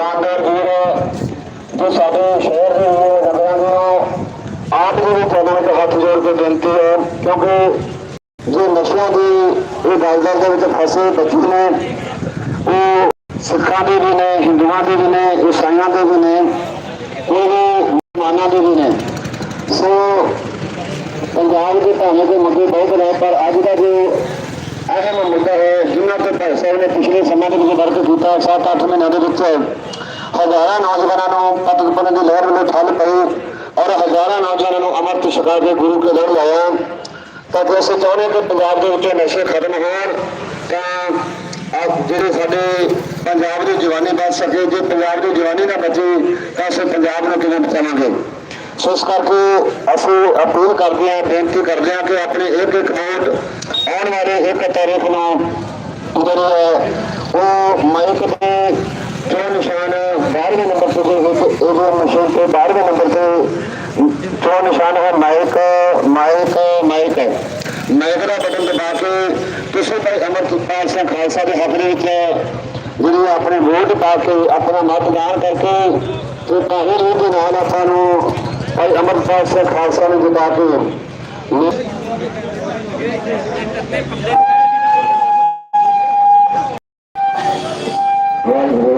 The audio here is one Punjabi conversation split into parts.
ਦੁਕਾਨਦਾਰ ਵੀਰ ਜੋ ਸਾਡੇ ਸ਼ਹਿਰ ਦੇ ਹੋਏ ਨਗਰਾਂ ਦੇ ਆਪ ਜੀ ਦੇ ਚਰਨਾਂ ਵਿੱਚ ਹੱਥ ਜੋੜ ਕੇ ਬੇਨਤੀ ਹੈ, ਕਿਉਂਕਿ ਜੋ ਨਸ਼ਿਆਂ ਦੀ ਇਹ ਦਲਦਲ ਦੇ ਵਿੱਚ ਫਸੇ ਬੱਚੇ ਨੇ, ਉਹ ਸਿੱਖਾਂ ਦੇ ਵੀ ਨੇ, ਹਿੰਦੂਆਂ ਦੇ ਵੀ ਨੇ, ਈਸਾਈਆਂ ਦੇ ਵੀ ਨੇ, ਕੋਈ ਵੀ ਮੁਸਲਮਾਨਾਂ ਦੇ ਵੀ ਨੇ। ਸੋ ਪੰਜਾਬ ਦੇ ਭਾਵੇਂ ਦੇ ਮੁੱਦੇ ਬਹੁਤ ਨੇ, ਪਰ ਅੱਜ ਦਾ ਜੋ ਅਹਿਮ ਮੁੱਦਾ ਹੈ, ਜਿਨ੍ਹਾਂ ਤੇ ਭਾਈ ਸਾਹਿਬ ਨੇ ਪਿਛਲੇ ਸਮਾਂ ਦੇ ਵਿੱਚ ਵਰਕ ਕੀਤਾ 7-8 ਮਹੀਨਿਆਂ ਦੇ ਵਿੱਚ ਹਜ਼ਾਰਾਂ ਨੌਜਵਾਨਾਂ ਨੂੰ ਪਤਕਪਨ ਦੀ ਲਹਿਰ ਵੱਲੋਂ ਠੱਲ ਪਈ ਔਰ ਹਜ਼ਾਰਾਂ ਨੌਜਵਾਨਾਂ ਨੂੰ ਅਮਰਤ ਛਕਾ ਕੇ ਗੁਰੂ ਕੇ ਲੜ ਲਾਇਆ। ਤਾਂ ਜੇ ਅਸੀਂ ਚਾਹੁੰਦੇ ਹਾਂ ਕਿ ਪੰਜਾਬ ਦੇ ਵਿੱਚੋਂ ਨਸ਼ੇ ਖਤਮ ਹੋਣ, ਤਾਂ ਜਿਹੜੇ ਸਾਡੇ ਪੰਜਾਬ ਦੀ ਜਵਾਨੀ ਬਚ ਸਕੇ, ਜੇ ਪੰਜਾਬ ਦੀ ਜਵਾਨੀ ਨਾ ਬਚੀ, ਤਾਂ ਅਸੀਂ ਪੰਜਾਬ ਨੂੰ ਕਿਵੇਂ ਬਚਾਵਾਂਗੇ? ਸੋ ਇਸ ਕਰਕੇ ਅਸੀਂ ਅਪੀਲ ਕਰਦੇ ਹਾਂ, ਬੇਨਤੀ ਕਰਦੇ ਹਾਂ ਕਿ ਆਪਣੇ ਇੱਕ ਇੱਕ ਵੋਟ ਆਉਣ ਵਾਲੇ ਇੱਕ ਤਾਰੀਖ ਨੂੰ ਜਿਹੜੇ ਹੈ, ਉਹ ਮਾਈਕ ਦੇ ਜੋ ਨਿਸ਼ਾਨ 12ਵੇਂ ਨੰਬਰ ਤੇ ਜੋ ਮਸ਼ੀਨ ਤੇ 12ਵੇਂ ਨੰਬਰ ਤੇ ਜੋ ਨਿਸ਼ਾਨ ਹੈ, ਮਾਈਕ ਮਾਈਕ ਮਾਈਕ। ਹੈ ਮਾਈਕ ਦਾ ਬਟਨ ਦਬਾ ਕੇ ਕਿਸੇ ਭਾਈ ਅਮਰਪਾਲ ਸਿੰਘ ਖਾਲਸਾ ਦੇ ਹੱਕ ਦੇ ਵਿੱਚ ਜਿਹੜੀ ਆਪਣੇ ਵੋਟ ਪਾ ਕੇ ਆਪਣਾ ਮਤਦਾਨ ਕਰਕੇ ਤੇ ਭਾਵੇਂ ਦੇ ਨਾਲ ਆਪਾਂ ਨੂੰ ਭਾਈ ਅਮਰਪਾਲ ਖਾਲਸਾ ਨੂੰ ਜਿਤਾ ਕੇ ਵਾਹਿਗੁਰੂ ਵਾਹਿਗੁਰੂ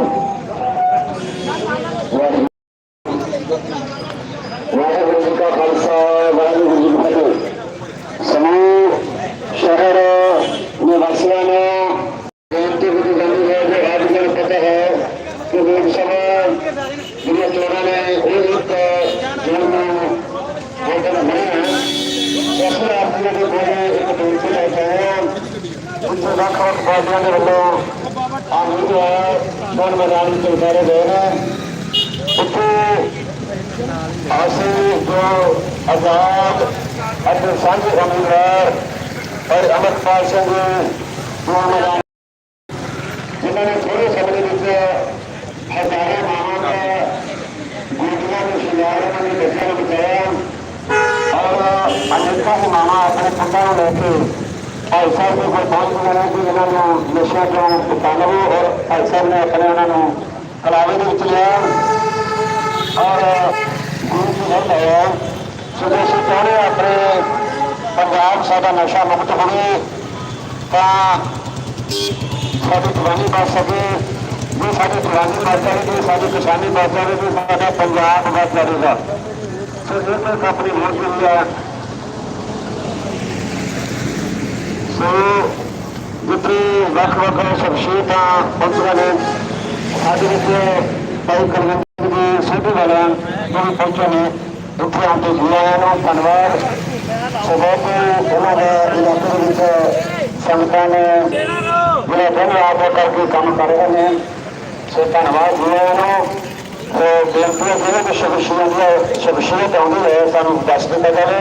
ਵਾਹਿਗੁਰੂ ਜੀ ਕਾ ਖਾਲਸਾ ਵਾਹਿਗੁਰੂ ਜੀ ਕੀ ਫਤਿਹ ਸਮੂਹ ਸ਼ਹਿਰ ਨਿਵਾਸੀਆਂ ਨੂੰ ਬੇਨਤੀ ਕੀਤੀ ਜਾਂਦੀ ਹੈ ਕਿ ਅੱਜ ਮੈਨੂੰ ਪਤਾ ਹੈ ਕਿ ਲੋਕ ਸਭਾ ਜਿਹੜੀਆਂ ਚੋਣਾਂ ਨੇ ਇਹ ਇੱਕ ਜਨ ਵੋਟਾਂ ਦਾ ਬਣਿਆ ਹੈ ਅਸੀਂ ਆਪ ਜੀ ਦੇ ਕੋਲ ਇੱਕ ਬੇਨਤੀ ਲੈ ਕੇ ਆਏ ਹਾਂ ਉੱਥੇ ਵੱਖ ਵੱਖ ਪਾਰਟੀਆਂ ਦੇ ਵੱਲੋਂ ਆਮ ਜੋ ਹੈ ਚੋਣ ਮੈਦਾਨ ਵਿੱਚ ਉਤਾਰੇ ਗਏ ਨੇ। ਉੱਥੇ ਅਸੀਂ ਜੋ ਆਜ਼ਾਦ ਅਤੇ ਸਾਂਝੇ ਉਮੀਦਵਾਰ ਔਰ ਅਮਰਪਾਲ ਸਿੰਘ ਚੋਣ ਮੈਦਾਨ ਜਿਨ੍ਹਾਂ ਨੇ ਥੋੜੇ ਸਮੇਂ ਦੇ ਵਿੱਚ ਹਜ਼ਾਰਾਂ ਮਾਵਾਂ ਦਾ ਗੁਰਦੁਆਰਾ ਨੂੰ ਸ਼ਿੰਗਾਰ ਉਹਨਾਂ ਬੱਚਿਆਂ ਨੂੰ ਬਚਾਇਆ। ਔਰ ਅਨੇਕਾਂ ਹੀ ਮਾਵਾਂ ਆਪਣੇ ਪੁੱਤਾਂ ਨੂੰ ਲੈ ਕੇ ਭਾਈ ਸਾਹਿਬ ਦੇ ਕੋਲ ਪਹੁੰਚ ਗਏ ਕਿ ਇਹਨਾਂ ਨੂੰ ਨਸ਼ਿਆਂ ਤੋਂ ਬਚਾ ਔਰ ਭਾਈ ਸਾਹਿਬ ਨੇ ਆਪਣੇ ਉਹਨਾਂ ਨੂੰ ਕਲਾਵੇ ਦੇ ਵਿੱਚ ਲਿਆ। ਔਰ ਗੁਰੂ ਜੀ ਨੇ ਲਾਇਆ ਸੋ ਜੇ ਚਾਹੁੰਦੇ ਹਾਂ ਆਪਣੇ ਪੰਜਾਬ ਸਾਡਾ ਨਸ਼ਾ ਮੁਕਤ ਹੋਵੇ ਤਾਂ ਸਾਡੀ ਜਵਾਨੀ ਬਚ ਸਕੇ। ਜੇ ਸਾਡੀ ਜਵਾਨੀ ਬਚ ਜਾਵੇਗੀ ਸਾਡੀ ਕਿਸਾਨੀ ਬਚ ਜਾਵੇਗੀ ਸਾਡਾ ਪੰਜਾਬ ਬਚ ਜਾਵੇਗਾ। ਸੋ ਜੇ ਤੱਕ ਆਪਣੀ ਵੋਟ ਮਿਲੀ ਹੈ ਸੋ ਜਿੱਥੇ ਵੱਖ ਵੱਖ ਸ਼ਖਸੀਅਤਾਂ ਪਹੁੰਚੀਆਂ ਨੇ ਸਾਡੇ ਵਿੱਚ ਭਾਈ ਕੁਲਵਿੰਦਰ ਜੀ ਸਿੱਧੂ ਵਾਲਾ ਜਿਹੜੇ ਪਹੁੰਚੇ ਨੇ ਉੱਥੇ ਆਉਣ ਤੇ ਜੀ ਆਇਆਂ ਨੂੰ ਧੰਨਵਾਦ ਸੋ ਬਹੁਤ ਉਹਨਾਂ ਦੇ ਇਲਾਕੇ ਦੇ ਵਿੱਚ ਸੰਗਤਾਂ ਨੇ ਜਿਹੜੇ ਦਿਨ ਰਾਤ ਕਰਕੇ ਕੰਮ ਕਰ ਰਹੇ ਨੇ ਸੋ ਧੰਨਵਾਦ ਜੀ ਆਇਆਂ ਨੂੰ ਸੋ ਬੇਨਤੀ ਹੈ ਜਿਹੜੇ ਵੀ ਸ਼ਖਸੀਅਤ ਦੀ ਸ਼ਖਸੀਅਤ ਆਉਂਦੀ ਹੈ ਸਾਨੂੰ ਦੱਸ ਦਿੱਤਾ ਜਾਵੇ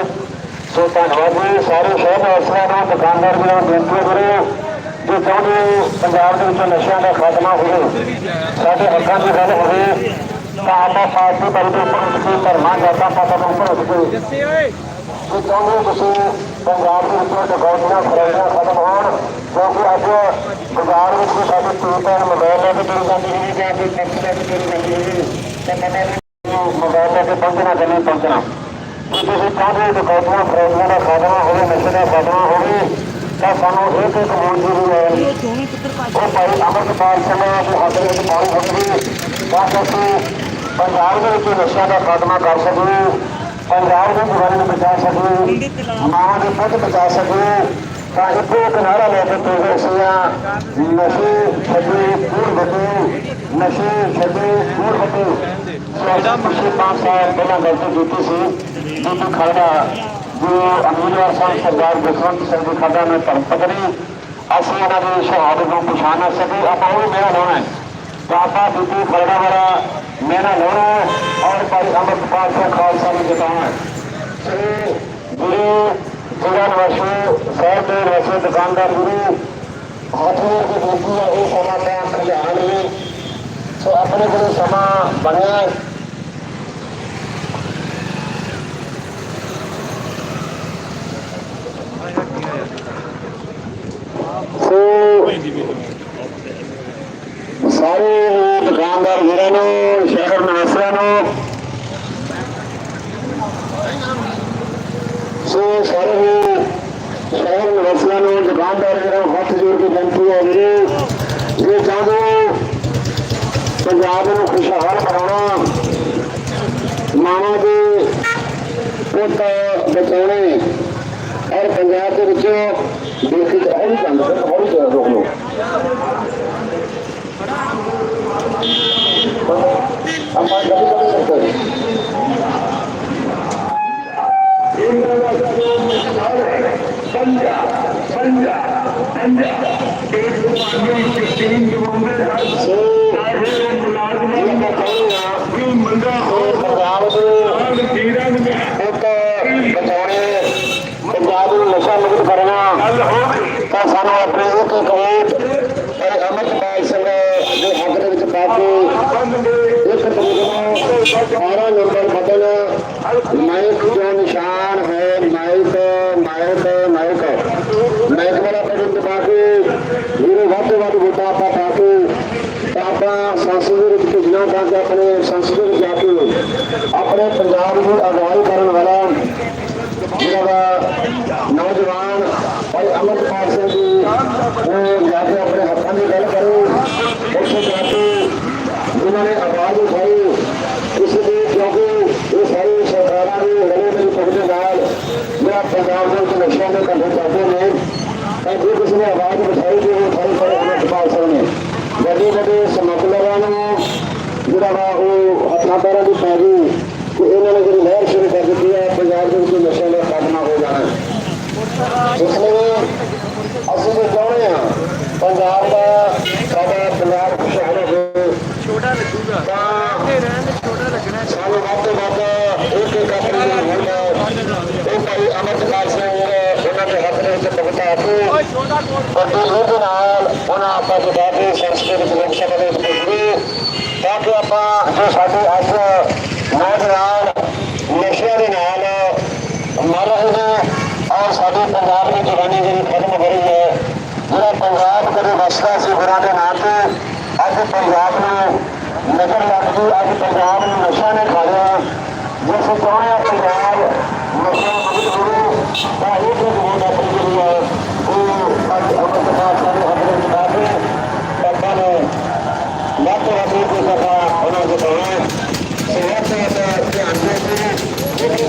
ਸੋ ਧੰਨਵਾਦ ਜੀ ਸਾਰੇ ਸ਼ਹਿਰ ਨੂੰ ਦੁਕਾਨਦਾਰ ਵੀਰਾਂ ਨੂੰ ਬੇਨਤੀ ਹੈ ਵੀਰੇ ਚਾਹੁੰਦੇ ਪੰਜਾਬ ਦੇ ਵਿੱਚੋਂ ਨਸ਼ਿਆਂ ਦਾ ਖਾਤਮਾ ਹੋਵੇ, ਸਾਡੇ ਹੱਕਾਂ ਦੀ ਗੱਲ ਹੋਵੇ, ਤਾਂ ਆਪਾਂ ਪਾਰਟੀ ਬਲ ਦੇ ਉੱਪਰ ਉੱਠ ਕੇ ਧਰਮਾਂ ਜਾਤਾਂ ਪਾਤਾਂ ਦੇ ਉੱਪਰ ਉੱਠ ਕੇ, ਜੇ ਚਾਹੁੰਦੇ ਤੁਸੀਂ ਪੰਜਾਬ ਦੇ ਵਿੱਚੋਂ ਡਕੌਤੀਆਂ ਫਰਾਈਆਂ ਖਤਮ ਹੋਣ, ਕਿਉਂਕਿ ਅੱਜ ਬਾਜ਼ਾਰ ਵਿੱਚ ਸਾਡੇ ਤੀਨ ਮੋਬਾਈਲ ਲੈ ਕੇ ਜਾਂਦੀ ਹੈ ਜਾਂ ਕੋਈ ਟੈਕਸੀ ਲੈ ਕੇ ਤੁਰ ਹੈ ਤੇ ਪਤਾ ਮੋਬਾਈਲ ਲੈ ਪਹੁੰਚਣਾ ਕਿ ਨਹੀਂ ਪਹੁੰਚਣਾ। ਜੇ ਤੁਸੀਂ ਚਾਹੁੰਦੇ ਹੋ ਡਕੌਤੀਆਂ ਫਰਾਈਆਂ ਦਾ ਖਾਤਮਾ ਹੋਵੇ ਨਸ਼ੇ ਦਾ ਖਾਤਮਾ ਹੋਵੇ ਤਾਂ ਸਾਨੂੰ ਇੱਕ ਇੱਕ ਵੋਟ ਜ਼ਰੂਰ ਹੈ ਉਹ ਭਾਈ ਅਮਰਪਾਲ ਸਿੰਘ ਦੇ ਹੱਥ ਵਿੱਚ ਪਾਉਣੀ ਹੋਵੇਗੀ ਤਾਂ ਅਸੀਂ ਪੰਜਾਬ ਦੇ ਵਿੱਚ ਨਸ਼ਿਆਂ ਦਾ ਖਾਤਮਾ ਕਰ ਸਕੀਏ ਪੰਜਾਬ ਦੀ ਜਵਾਨੀ ਨੂੰ ਬਚਾ ਸਕੀਏ ਮਾਂ ਦੇ ਪੁੱਤ ਬਚਾ ਸਕੀਏ ਤਾਂ ਇੱਕੋ ਇੱਕ ਨਾਰਾ ਲੈ ਕੇ ਤੁਰ ਸੀ ਨਸ਼ੇ ਛੱਡੇ ਕੂੜ ਬਤੇ ਨਸ਼ੇ ਛੱਡੇ ਕੂੜ ਬਤੇ ਜਿਹੜਾ ਪਿਛਲੇ 5 ਸਾਲ ਪਹਿਲਾਂ ਗਲਤੀ ਕੀਤੀ ਸੀ, ਬੀਬੀ ਖਰੜਾ ਜੋ ਅਮੀਰਵਾਰ ਸਾਹਿਬ ਸਰਦਾਰ ਜਸਵੰਤ ਸਿੰਘ ਜੀ ਖਰੜਾ ਨੇ ਧਰਮ ਪਤਨੀ ਅਸੀਂ ਉਹਨਾਂ ਦੀ ਸ਼ਹਾਦਤ ਨੂੰ ਪਛਾਣ ਨਾ ਸਕੇ, ਆਪਾਂ ਉਹ ਮੇਰਾ ਲਾਉਣਾ ਹੈ। ਤਾਂ ਆਪਾਂ ਬੀਬੀ ਵਾਲਾ ਮੇਰਾ ਲਾਉਣਾ ਔਰ ਭਾਈ ਅਮਰਪਾਲ ਸਿੰਘ ਖਾਲਸਾ ਨੂੰ ਜਿਤਾਉਣਾ ਸੋ ਗੁਰੂ ਜਿਹੜਾ ਨਵਾਸ਼ੋ ਸਾਹਿਬ ਦੇ ਵਸੇ ਦੁਕਾਨਦਾਰ ਗੁਰੂ ਹੱਥ ਦੀ ਬੇਨਤੀ ਹੈ, ਇਹ ਸਮਾਂ ਤਾਂ ਕਲਿਆਣ ਲਈ, ਸੋ ਆਪਣੇ ਕੋਲ ਸਮਾਂ ਬਣਿਆ ਹੈ। ਵੀਰਾਂ ਨੂੰ, ਸ਼ਹਿਰ ਨਿਵਾਸੀਆਂ ਨੂੰ ਸੋ ਸਾਰੇ ਹੀ ਸ਼ਹਿਰ ਨਿਵਾਸੀਆਂ ਨੂੰ, ਦੁਕਾਨਦਾਰ ਵੀਰਾਂ ਹੱਥ ਜੋੜ ਕੇ ਬੇਨਤੀ ਹੈ ਵੀਰੇ, ਜੇ ਚਾਹੋ ਪੰਜਾਬ ਨੂੰ ਖੁਸ਼ਹਾਲ ਬਣਾਉਣਾ, ਮਾਵਾਂ ਦੇ ਪੁੱਤ ਬਚਾਉਣੇ, ਔਰ ਪੰਜਾਬ ਦੇ ਵਿੱਚ ਦੇਖੀ ਤਾਂ ਹੌਲੀ ਜਾਂਦਾ ਸਰ ਹੌਲੀ ਜਿਹਾ ਰੋਕ ਲਓ ਆਪਾਂ ਗੱਲ ਕਰ ਸਕਦੇ ਸੋ ਇਹ ਮੈਂ ਕਹਿੰਦਾ ਉਹ ਪੰਜਾਬ ਦੇ ਇੱਕ ਬਚਾਉਣੇ ਪੰਜਾਬ ਨੂੰ ਨਸ਼ਾ ਮੁਕਤ ਕਰਨਾ ਤਾਂ ਸਾਨੂੰ ਆਪਣੇ ਇੱਕ ਇੱਕ ਵੋਟ ਪਰ ਅਮਰਪਾਲ ਸਿੰਘ ਦੇ ਹੱਕ ਦੇ ਵਿੱਚ ਪਾ ਕੇ ਇੱਕ ਤਰੀਕ ਨੂੰ 12 ਨੰਬਰ ਬਟਨ ਮਾਈਕ ਜੋ ਨਿਸ਼ਾਨ ਹੈ ਮਾਈਕ ਮਾਈਕ ਮਾਈਕ ਮਾਈਕ ਵਾਲਾ ਬਟਨ ਦਬਾ ਕੇ ਜਿਹੜੇ ਵੱਧ ਤੋਂ ਵੱਧ ਵੋਟਾਂ ਆਪਾਂ ਪਾ ਕੇ ਆਪਾਂ ਸੰਸਦ ਦੇ ਵਿੱਚ ਭੇਜਣਾ ਤਾਂ ਕਿ ਆਪਣੇ ਸੰਸਦ ਵਿੱਚ ਜਾ ਕੇ ਆਪਣੇ ਪੰਜਾਬ ਨੂੰ ਅਗਵਾਈ ਕਰਨ ਵਾਲਾ ਜਿਹੜਾ ਵਾ ਨੌਜਵਾਨ ਭਾਈ ਅਮਰਪਾਲ ਸਿੰਘ ਜੀ, ਉਹ ਜਾ ਕੇ ਆਪਣੇ ਹੱਥਾਂ ਦੀ ਗੱਲ ਕਰੇ, ਉੱਥੇ ਜਾ ਕੇ ਜਿਨ੍ਹਾਂ ਨੇ ਆਵਾਜ਼ ਉਠਾਈ, ਇਸ ਲਈ ਕਿਉਂਕਿ ਇਹ ਸਾਰੇ ਸਰਕਾਰਾਂ ਦੇ ਰਲੇ ਮਿਲ ਦੇ ਨਾਲ ਜਿਹੜਾ ਪੰਜਾਬ ਦੇ ਵਿੱਚ ਨਸ਼ਿਆਂ ਦੇ ਕੰਢੇ ਕਰਦੇ ਨੇ ਤਾਂ ਜੇ ਕਿਸੇ ਨੇ ਆਵਾਜ਼ ਉਠਾਈ ਤੇ ਉਹ ਉਠਾਈ ਪਰ ਅਮਰਪਾਲ ਸਿੰਘ ਨੇ। ਵੱਡੇ ਵੱਡੇ ਸਮਗਲਰਾਂ ਨੂੰ ਜਿਹੜਾ ਵਾ ਉਹ ਹੱਥਾਂ ਪੈਰਾਂ ਦੀ ਪੈ ਗਈ ਕਿ ਇਹਨਾਂ ਨੇ ਜਿਹੜੀ ਲਹਿਰ ਸ਼ੁਰੂ ਕਰ ਦਿੱਤੀ ਹੈ ਪੰਜਾਬ ਦੇ ਵਿੱਚ ਨਸ਼ਿਆਂ ਦਾ ਖਾਤਮਾ ਹੋ ਜਾਣਾ। ਇਸ ਲਈ ਅਸੀਂ ਵੀ ਚਾਹੁੰਦੇ ਹਾਂ ਪੰਜਾਬ ਦਾ ਸਾਡਾ ਪੰਜਾਬ ਖੁਸ਼ਹਾਲ ਹੋਵੇ। ਛੋਟਾ ਲੱਗੂਗਾ। ਤਾਂ ਤੇ ਰਹਿਣ ਛੋਟਾ ਲੱਗਣਾ ਸਾਨੂੰ ਵੱਧ ਤੋਂ ਵੱਧ ਇੱਕ ਇੱਕ ਆਪਣੀ ਹੁਣ ਉਹ ਭਾਈ ਅਮਰਪਾਲ ਸਿੰਘ ਜੀ ਉਹਨਾਂ ਦੇ ਹੱਥ ਦੇ ਵਿੱਚ ਭੁਗਤਾ ਕੇ ਓਏ ਨਾਲ ਉਹਨਾਂ ਆਪਾਂ ਜਿਹਾ ਕੇ ਸੰਸਕ੍ਰਿਤ ਵਿੱਚ ਦੇ ਵਿੱਚ ਤਾਂ ਕਿ ਆਪਾਂ ਜੋ ਸਾਡੇ ਅੱਜ ਨੌਜਵਾਨ ਨਸ਼ਿਆਂ ਦੇ ਨਾਲ ਮਰ ਰਹੇ ਨੇ ਔਰ ਸਾਡੇ ਪੰਜਾਬ ਦੀ ਜਵਾਨੀ ਜਿਹੜੀ ਖਤਮ ਹੋ ਰਹੀ ਹੈ, ਜਿਹੜਾ ਪੰਜਾਬ ਕਦੇ ਵਸਦਾ ਸੀ ਗੁਰਾਂ ਦੇ ਨਾਂ ਤੇ, ਅੱਜ ਪੰਜਾਬ ਨੂੰ ਨਜ਼ਰ ਲੱਗ ਅੱਜ ਪੰਜਾਬ ਨੂੰ ਨਸ਼ਾ ਨੇ ਖਾ ਲਿਆ। ਜੇ ਅਸੀਂ ਚਾਹੁੰਦੇ ਹਾਂ ਪੰਜਾਬ ਨਸ਼ਾ ਮੁਕਤ ਹੋਵੇ ਤਾਂ ਇਹ ਜੋ ਵੋਟ ਆਪਣੀ ਜਿਹੜੀ ਹੈ ਉਹ ਅੱਜ ਅਮਰਪਾਲ ਸਾਡੇ ਹੱਥ ਦੇ ਵਿੱਚ ਆ ਕੇ ਆਪਾਂ ਨੂੰ ਵੱਧ ਤੋਂ ਵੱਧ ਕੋਈ ਸਭਾ ਉਹਨਾਂ ਦੇ ਕੋਲ ਸਿਹਤ ਤੇ ਧਿਆਨ ਦੇ ਕੇ ਇੱਕ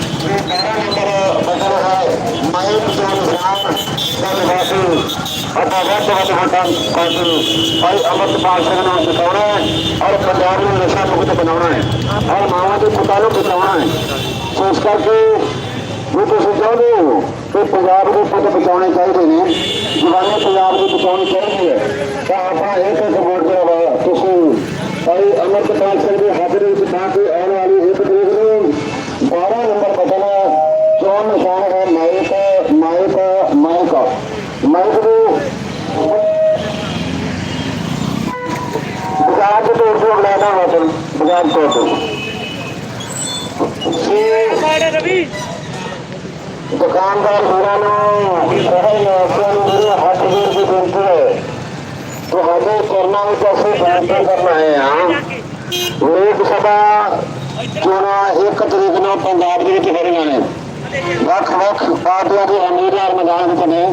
ਇਹ ਬਾਰਾਂ ਨੰਬਰ ਬਦਲ ਹੈ ਮਾਈਕ ਤੋਂ ਨਿਸ਼ਾਨ ਗੱਲ ਆਪਾਂ ਵੱਧ ਤੋਂ ਵੱਧ ਵੋਟਾਂ ਕਰਕੇ ਭਾਈ ਅਮਰਪਾਲ ਸਿੰਘ ਨੂੰ ਜਿਤਾਉਣਾ ਹੈ ਔਰ ਪੰਜਾਬ ਨੂੰ ਨਸ਼ਾ ਮੁਕਤ ਬਣਾਉਣਾ ਹੈ ਔਰ ਮਾਵਾਂ ਦੇ ਪੁੱਤਾਂ ਨੂੰ ਬਚਾਉਣਾ ਹੈ ਸੋ ਇਸ ਕਰਕੇ ਜੇ ਤੁਸੀਂ ਚਾਹੁੰਦੇ ਹੋ ਕਿ ਪੰਜਾਬ ਦੇ ਪੁੱਤ ਬਚਾਉਣੇ ਚਾਹੀਦੇ ਨੇ ਜਵਾਨੀ ਪੰਜਾਬ ਦੀ ਬਚਾਉਣੀ ਚਾਹੀਦੀ ਹੈ ਤਾਂ ਆਪਾਂ ਇੱਕ ਇੱਕ ਵੋਟ ਜਿਹੜਾ ਵਾ ਤੁਸੀਂ ਭਾਈ ਅਮਰਪਾਲ ਸਿੰਘ ਦੇ ਹੱਥ ਦੇ ਵਿੱਚ ਪਾ ਕੇ ਮਾਈਕ ਨੂੰ ਦੇ ਤੌਰ ਤੇ ਲੈਣਾ ਵਤਨ ਬਜਾਜ ਤੌਰ ਤੇ। ਰਵੀ ਦੁਕਾਨਦਾਰ ਵੀਰਾਂ ਨੂੰ, ਸ਼ਹਿਰ ਨਿਵਾਸੀਆਂ ਨੂੰ ਮੇਰੇ ਹੱਥ ਜੋੜ ਕੇ ਬੇਨਤੀ ਹੈ, ਤੁਹਾਡੇ ਚਰਨਾਂ ਵਿੱਚ ਅਸੀਂ ਫੈਸਲਾ ਕਰਨ ਆਏ ਹਾਂ। ਲੋਕ ਸਭਾ ਚੋਣਾਂ ਇੱਕ ਤਰੀਕ ਨੂੰ ਪੰਜਾਬ ਦੇ ਵਿੱਚ ਹੋ ਰਹੀਆਂ ਨੇ। ਵੱਖ ਵੱਖ ਪਾਰਟੀਆਂ ਦੇ ਉਮੀਦਵਾਰ ਮੈਦਾਨ ਵਿੱਚ ਨੇ।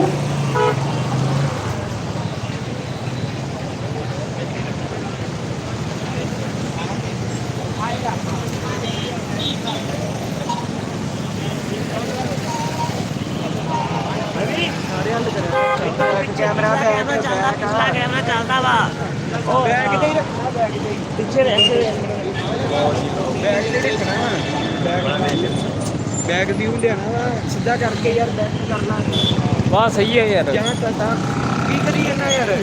ਕੈਮਰਾ ਬੈਕ ਚੱਲਦਾ ਪਿਛਲਾ ਕੈਮਰਾ ਚੱਲਦਾ ਵਾ। ਉਹ ਬੈਗ ਤੇ ਹੀ ਰੱਖਣਾ ਬੈਗ ਤੇ ਹੀ। ਪਿੱਛੇ ਰਹਿ ਬੈਗ ਤੇ ਰੱਖਣਾ ਬੈਗ ਬੈਗ ਵੀ ਲਿਆਣਾ ਵਾ। ਸਿੱਧਾ ਕਰਕੇ ਯਾਰ ਬੈਕ ਕਰਨਾ ਵਾਹ ਸਹੀ ਹੈ ਯਾਰ। ਜਾਂ ਤਾਂ ਕੀ ਕਰੀ ਜਾਂਦਾ ਯਾਰ?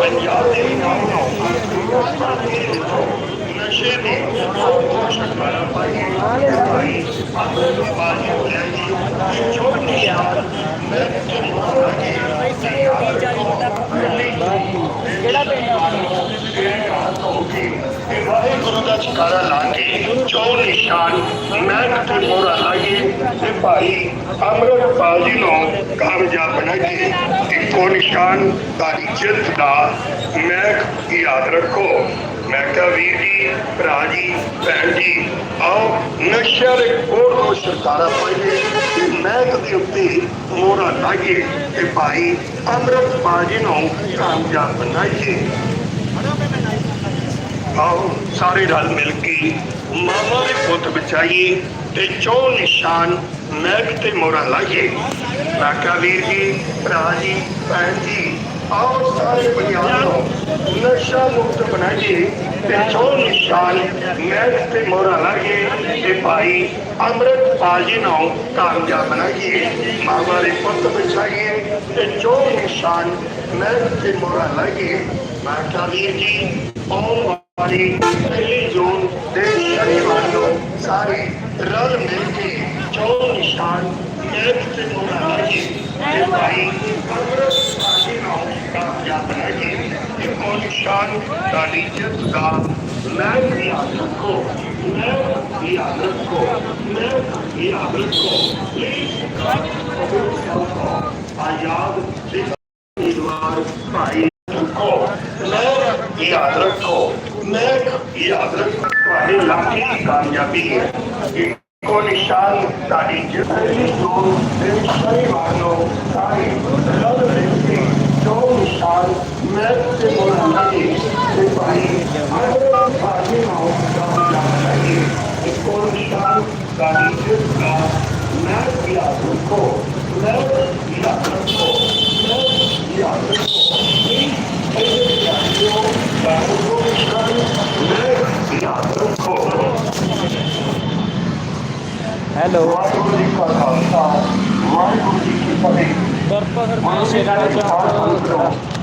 ਪੰਜਾਬ ਦੇ ਨੌਜਵਾਨ ਨਸ਼ੇ ਦੀ ਉਹ ਛੁਟਕਾਰਾ ਪਾਈਏ ਭਾਈ ਆਪਣੇ ਬਾਜੀ ਹੋ ਰਿਹਾ ਜੀ ਜੋ ਮੈਂ ਤੇ ਮੋਹਰਾ ਜੀ ਯਾਦ ਰੱਖੋ ਕਿਹੜਾ ਪਿੰਡ ਆ ਇਹ ਵਾਹਿਗੁਰੂ ਦਾ ਚਕਾਰਾ ਲਾ ਕੇ ਜੋ ਨਿਸ਼ਾਨ ਮੈਂ ਤੇ ਮੋਹਰਾ ਲਾਈਏ ਤੇ ਭਾਈ ਅਮਰਪਾਲ ਜੀ ਨੂੰ ਕਾਮਯਾਬ ਬਣਾਈਏ ਇੱਕੋ ਨਿਸ਼ਾਨ ਤਾਰੀ ਜਿੱਤ ਦਾ ਮੈਂ ਯਾਦ ਰੱਖੋ ਮੈਂ ਕਿਹਾ ਵੀਰ ਜੀ ਭਰਾ ਜੀ ਭੈਣ ਜੀ ਆਓ ਨਸ਼ਿਆਂ ਦੇ ਕੋਲ ਤੋਂ ਛੁਟਕਾਰਾ ਪਾਈਏ ਤੇ ਮੈਂ ਦੇ ਉੱਤੇ ਮੋਹਰਾ ਲਾਈਏ ਤੇ ਭਾਈ ਅਮਰਪਾਲ ਜੀ ਨੂੰ ਕਾਮਯਾਬ ਬਣਾਈਏ ਆਓ ਸਾਰੇ ਰਲ ਮਿਲ ਕੇ ਮਾਮਾ ਦੇ ਪੁੱਤ ਬਚਾਈਏ ਤੇ ਚੋ ਨਿਸ਼ਾਨ ਮੈਗ ਤੇ ਮੋਰਾ ਲਾਈਏ। ਰਾਕਾ ਵੀਰ ਜੀ, ਭਰਾ ਜੀ, ਭੈਣ ਜੀ, ਆਓ ਸਾਰੇ ਪੰਜਾਬ ਨੂੰ ਨਸ਼ਾ ਮੁਕਤ ਬਣਾਈਏ ਤੇ ਚੋ ਨਿਸ਼ਾਨ ਮੈਗ ਤੇ ਮੋਰਾ ਲਾਈਏ ਤੇ ਭਾਈ ਅੰਮ੍ਰਿਤਪਾਲ ਜੀ ਨੂੰ ਕਾਮਯਾਬ ਬਣਾਈਏ। ਮਾਮਾ ਦੇ ਪੁੱਤ ਬਚਾਈਏ ਤੇ ਚੋ ਨਿਸ਼ਾਨ ਮਹਿਕ ਤੇ ਮੋਰਾ ਲਾਈਏ। ਰਾਕਾ ਵੀਰ ਜੀ, ਆਓ ਵਾਲੀ ਪਹਿਲੀ ਜੂਨ ਦੇ ਸ਼ਨੀਵਾਰ ਨੂੰ ਸਾਰੇ ਰਲ ਮਿਲ ਕੇ ਚੌ ਨਿਸ਼ਾਨ ਇੱਕ ਤੇ ਮੋੜਾ ਲਾਜੀ ਤੇ ਭਾਈ ਅਮਰਤ ਸਾਜੀ ਨੂੰ ਕਾਮਯਾਬ ਬਣਾਈਏ ਇੱਕੋ ਨਿਸ਼ਾਨ ਸਾਡੀ ਜਿੱਤ ਦਾ ਮੈਂ ਵੀ ਯਾਦ ਰੱਖੋ ਮੈਂ ਵੀ ਯਾਦ ਰੱਖੋ ਮੈਂ ਵੀ ਯਾਦ ਰੱਖੋ ਪਲੀਜ਼ ਆਜ਼ਾਦ ਦੇ ਉਮੀਦਵਾਰ ਭਾਈ ਰੱਖੋ ਮੈਂ ਯਾਦ ਰੱਖੋ ਮੈਂ ਯਾਦ ਰੱਖੋ ਤੁਹਾਡੇ ਇਲਾਕੇ ਦੀ ਕਾਮਯਾਬੀ ਹੈ ਇੱਕੋ ਨਿਸ਼ਾਨ ਤੁਹਾਡੀ ਜਿੰਦਗੀ ਤੋਂ ਤੇ ਸ਼ਨੀਵਾਰ ਨੂੰ ਸਾਰੀ ਰਲ ਮਿਲ ਕੇ ਜੋ ਨਿਸ਼ਾਨ ਮੈਂ ਤੇ ਬੋਲਣਾ ਹੈ ਤੇ ਭਾਈ ਮੇਰੇ ਭਾਜੀ ਨੂੰ ਕਾਮਯਾਬ ਕਰੀਏ ਇੱਕੋ ਨਿਸ਼ਾਨ ਤੁਹਾਡੀ ਜਿੱਤ ਦਾ ਮੈਂ ਯਾਦ ਰੱਖੋ ਮੈਂ ਯਾਦ ਰੱਖੋ ਮੈਂ ਯਾਦ ਰੱਖੋ ਹੈਲੋ ਵਾਹਿਗੁਰੂ ਜੀ ਕਾ ਖਾਲਸਾ ਵਾਹਿਗੁਰੂ ਜੀ ਕੀ ਫਤਿਹ ਦਰਪਾ ਹਰਮੇਸ਼ ਇਹਨਾਂ ਦਾ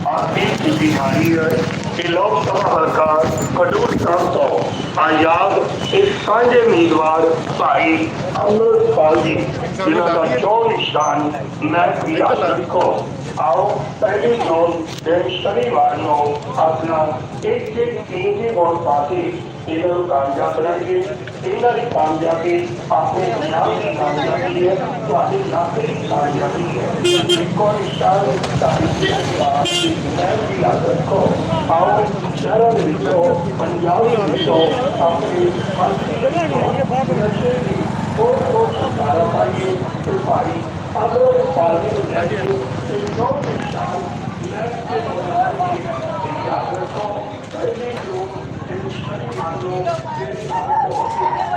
ਆਪਣੀ ਕੀਤੀ ਹਾਰੀ ਹੈ ਕਿ ਲੋਕ ਸਭਾ ਹਲਕਾ ਕਡੂਰ ਸਾਹਿਬ ਤੋਂ ਆਜ਼ਾਦ ਇੱਕ ਸਾਂਝੇ ਉਮੀਦਵਾਰ ਭਾਈ ਅਮਰਪਾਲ ਜੀ, ਜਿਨ੍ਹਾਂ ਦਾ ਚੋਣ ਨਿਸ਼ਾਨ ਮੈਂ ਯਾਦ ਰੱਖੋ ਆਓ, ਪਹਿਲੀ ਜੂਨ ਦੇ ਸ਼ਨੀਵਾਰ ਨੂੰ ਆਪਣਾ ਇੱਕ ਇੱਕ ਕੀਮਤੀ ਵੋਟ ਪਾ ਕੇ ਇਹਨਾਂ ਨੂੰ ਕਾਮਯਾਬ ਬਣਾਈਏ ਇਹਨਾਂ ਦੀ ਕਾਮਯਾਬੀ ਆਪਣੇ ਨਾਮ ਦੀ ਕਾਮਯਾਬੀ ਹੈ, ਤੁਹਾਡੇ ਨਾਮ ਕਾਮਯਾਬੀ ਹੈ। ਇੱਕੋ ਨਿਸ਼ਾਨ ਸਾਡੀ ਮੈਂ ਵੀ ਯਾਦ ਰੱਖੋ। ਆਓ ਸ਼ਹਿਰਾਂ ਦੇ ਵਿੱਚੋਂ, ਪੰਜਾਬ ਦੇ ਵਿੱਚੋਂ ਆਪਣੇ ਮੰਤਰੀ ਹੋਰ ਹੋਰ ਸਰਕਾਰਾਂ ਪਾਈਏ। ਤੇ ਭਾਈ ਅਗਰ ਪਾਲਦੇ ਨੂੰ ਲੈ ਕੇ ਤੇ ਜੋ ਨਿਸ਼ਾਨ ਮੈਂ ਤੇ ਯਾਦ ਰੱਖੋ। ਪਹਿਲੀ ਜੋ ਨਿਸ਼ਾਨ ਮਾਨੋ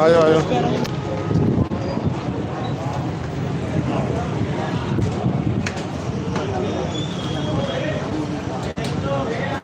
ਆਇਓ ਆਇਓ।